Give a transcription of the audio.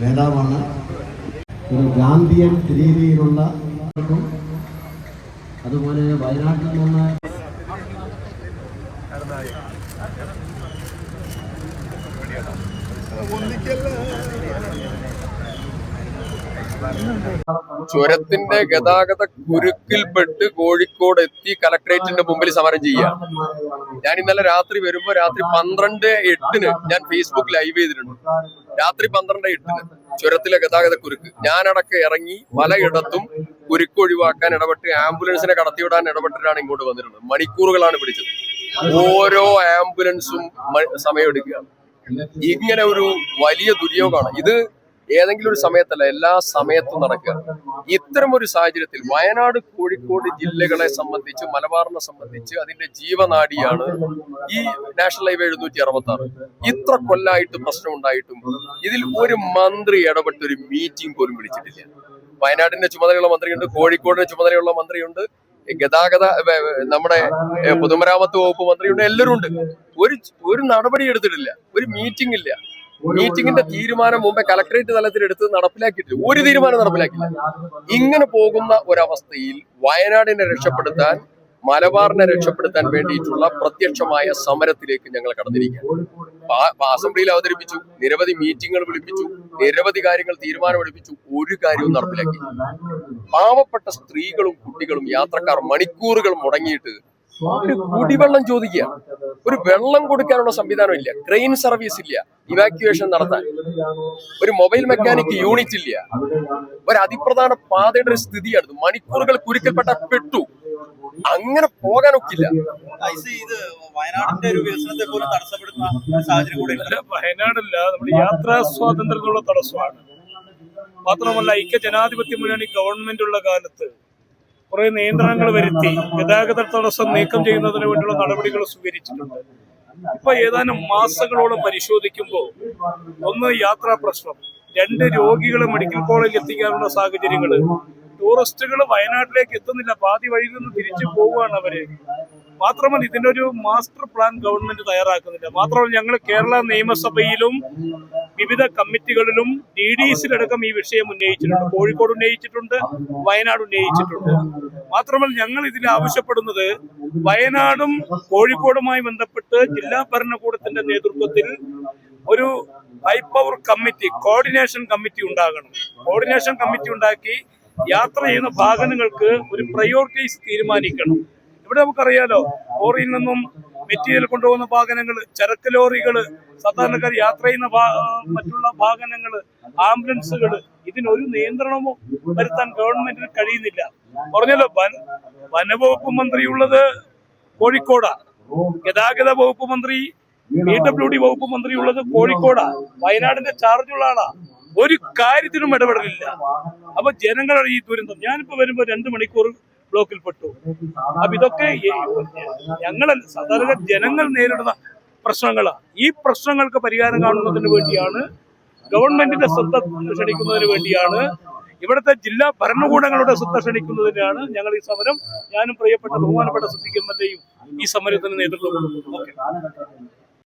നേതാവാണ് ഒരു ഗാന്ധിയൻ രീതിയിലുള്ള അതുപോലെ വയനാട്ടിൽ നിന്ന് ചുരത്തിന്റെ ഗതാഗത കുരുക്കിൽപ്പെട്ട് കോഴിക്കോട് എത്തി കലക്ട്രേറ്റിന്റെ മുമ്പിൽ സമരം ചെയ്യാം ഞാൻ ഇന്നലെ രാത്രി വരുമ്പോ രാത്രി പന്ത്രണ്ട് എട്ടിന് ഞാൻ ഫേസ്ബുക്ക് ലൈവ് ചെയ്തിട്ടുണ്ട്. രാത്രി പന്ത്രണ്ട് എട്ടിന് ചുരത്തിലെ ഗതാഗത കുരുക്ക്. ഞാനടക്കം ഇറങ്ങി പലയിടത്തും കുരുക്ക് ഒഴിവാക്കാൻ ഇടപെട്ട് ആംബുലൻസിനെ കടത്തിവിടാൻ ഇടപെട്ടിട്ടാണ് ഇങ്ങോട്ട് വന്നിട്ടുള്ളത് മണിക്കൂറുകളാണ് പിടിച്ചത്. ഓരോ ആംബുലൻസും സമയം സമയമെടുക്കുക. ഇങ്ങനെ ഒരു വലിയ ദുര്യോഗമാണ്. ഇത് ഏതെങ്കിലും ഒരു സമയത്തല്ല എല്ലാ സമയത്തും നടക്കുക. ഇത്തരം ഒരു സാഹചര്യത്തിൽ വയനാട് കോഴിക്കോട് ജില്ലകളെ സംബന്ധിച്ച് മലബാറിനെ സംബന്ധിച്ച് അതിന്റെ ജീവനാടിയാണ് ഈ നാഷണൽ ഹൈവേ എഴുന്നൂറ്റി അറുപത്തി ആറ് ഇത്ര കൊല്ലായിട്ട് പ്രശ്നം ഉണ്ടായിട്ടും ഇതിൽ ഒരു മന്ത്രി ഇടപെട്ട് ഒരു മീറ്റിംഗ് പോലും വിളിച്ചിട്ടില്ല. വയനാടിന്റെ ചുമതലയുള്ള മന്ത്രിയുണ്ട് കോഴിക്കോടിന്റെ ചുമതലയുള്ള മന്ത്രിയുണ്ട് ഗതാഗത നമ്മുടെ പൊതുമരാമത്ത് വകുപ്പ് മന്ത്രിയുണ്ട് എല്ലാവരും ഉണ്ട്. ഒരു ഒരു നടപടി എടുത്തിട്ടില്ല ഒരു മീറ്റിംഗ് ഇല്ല. മീറ്റിംഗിന്റെ തീരുമാനം മുമ്പേ കലക്ടറേറ്റ് തലത്തിൽ എടുത്ത് നടപ്പിലാക്കിയിട്ടില്ല. ഒരു തീരുമാനം നടപ്പിലാക്കില്ല ഇങ്ങനെ പോകുന്ന ഒരവസ്ഥയിൽ വയനാടിനെ രക്ഷപ്പെടുത്താൻ മലബാറിനെ രക്ഷപ്പെടുത്താൻ വേണ്ടിയിട്ടുള്ള പ്രത്യക്ഷമായ സമരത്തിലേക്ക് ഞങ്ങൾ കടന്നിരിക്കുകയാണ്. അസംബ്ലിയിൽ അവതരിപ്പിച്ചു നിരവധി മീറ്റിംഗുകൾ വിളിപ്പിച്ചു നിരവധി കാര്യങ്ങൾ തീരുമാനമെടുപ്പിച്ചു ഒരു കാര്യവും നടപ്പിലാക്കി പാവപ്പെട്ട സ്ത്രീകളും കുട്ടികളും യാത്രക്കാർ മണിക്കൂറുകൾ മുടങ്ങിയിട്ട് ഒരു കുടിവെള്ളം ചോദിക്കുക. ഒരു വെള്ളം കൊടുക്കാനുള്ള സംവിധാനം ഇല്ല. ട്രെയിൻ സർവീസ് ഇല്ല. ഇവാക്യുവേഷൻ നടത്താൻ. ഒരു മൊബൈൽ മെക്കാനിക് യൂണിറ്റ് ഇല്ല. ഒരു അതിപ്രധാന പാതയുടെ ഒരു സ്ഥിതിയാണ്. മണിക്കൂറുകൾ കുരുക്കൽപ്പെട്ട പെട്ടു. അങ്ങനെ പോകാനൊക്കില്ല. ഐസി ഇത് വയനാടിന്റെ ഒരു വികസനത്തെ പോലും തടസ്സപ്പെടുത്തുന്ന സാഹചര്യം കൂടെ ഉണ്ട്. അല്ല, വയനാടല്ല. നമ്മുടെ യാത്രാ സ്വാതന്ത്ര്യത്തിനുള്ള തടസ്സമാണ്. മാത്രമല്ല ഐക്യ ജനാധിപത്യ മുന്നണി ഗവൺമെന്റ് ഉള്ള കാലത്ത് കുറെ നിയന്ത്രണങ്ങൾ വരുത്തി ഗതാഗത തടസ്സം നീക്കം ചെയ്യുന്നതിന് വേണ്ടിയുള്ള നടപടികൾ സ്വീകരിച്ചിട്ടുണ്ട്. ഇപ്പൊ ഏതാനും മാസങ്ങളോളം പരിശോധിക്കുമ്പോൾ ഒന്ന് യാത്രാ പ്രശ്നം. രണ്ട് രോഗികളെ മെഡിക്കൽ കോളേജിൽ എത്തിക്കാനുള്ള സാഹചര്യങ്ങൾ ടൂറിസ്റ്റുകൾ വയനാട്ടിലേക്ക് എത്തുന്നില്ല. പാതി വഴിയിൽ നിന്ന് തിരിച്ചു പോവുകയാണ് അവർ. മാത്രമല്ല ഇതിന്റെ ഒരു മാസ്റ്റർ പ്ലാൻ ഗവൺമെന്റ് തയ്യാറാക്കുന്നില്ല. മാത്രമല്ല ഞങ്ങൾ കേരള നിയമസഭയിലും വിവിധ കമ്മിറ്റികളിലും ഡി ഡി സിയിലടക്കം ഈ വിഷയം ഉന്നയിച്ചിട്ടുണ്ട്. കോഴിക്കോട് ഉന്നയിച്ചിട്ടുണ്ട് വയനാട് ഉന്നയിച്ചിട്ടുണ്ട്. മാത്രമല്ല ഞങ്ങൾ ഇതിൽ ആവശ്യപ്പെടുന്നത് വയനാടും കോഴിക്കോടുമായി ബന്ധപ്പെട്ട് ജില്ലാ ഭരണകൂടത്തിന്റെ നേതൃത്വത്തിൽ ഒരു high power committee coordination committee ഉണ്ടാകണം. കോർഡിനേഷൻ കമ്മിറ്റി ഉണ്ടാക്കി യാത്ര ചെയ്യുന്ന വാഹനങ്ങൾക്ക് ഒരു പ്രയോറിറ്റീസ് തീരുമാനിക്കണം. ഇവിടെ നമുക്കറിയാലോ ലോറിയിൽ നിന്നും മെറ്റീരിയൽ കൊണ്ടുപോകുന്ന വാഹനങ്ങൾ ചരക്ക് ലോറികൾ സാധാരണക്കാർ യാത്ര ചെയ്യുന്ന മറ്റുള്ള വാഹനങ്ങൾ ആംബുലൻസുകൾ ഇതിനൊരു നിയന്ത്രണമോ വരുത്താൻ ഗവൺമെന്റിന് കഴിയുന്നില്ല. പറഞ്ഞല്ലോ വന വനവകുപ്പ് മന്ത്രിയുള്ളത് കോഴിക്കോടാ. ഗതാഗത വകുപ്പ് മന്ത്രി ബി ഡബ്ല്യു ഡി വകുപ്പ് മന്ത്രി ഉള്ളത് കോഴിക്കോടാ. വയനാടിന്റെ ചാർജുള്ള ആളാ. ഒരു കാര്യത്തിനും ഇടപെടലില്ല. അപ്പൊ ജനങ്ങളുടെ ഈ ദുരന്തം. ഞാനിപ്പോ വരുമ്പോ രണ്ട് മണിക്കൂർ ബ്ലോക്കിൽ പെട്ടു. അപ്പൊ ഇതൊക്കെ ഞങ്ങൾ സാധാരണ ജനങ്ങൾ നേരിടുന്ന പ്രശ്നങ്ങളാണ് ഈ പ്രശ്നങ്ങൾക്ക് പരിഹാരം കാണുന്നതിന് വേണ്ടിയാണ് ഗവൺമെന്റിന്റെ ശ്രദ്ധ ക്ഷണിക്കുന്നതിന് വേണ്ടിയാണ് ഇവിടുത്തെ ജില്ലാ ഭരണകൂടങ്ങളുടെ ശ്രദ്ധ ക്ഷണിക്കുന്നതിനാണ് ഞങ്ങൾ ഈ സമരം ഞാനും പ്രിയപ്പെട്ട ബഹുമാനപ്പെട്ട എം ഈ സമരത്തിന് നേതൃത്വം കൊടുക്കുന്നു ഓക്കെ.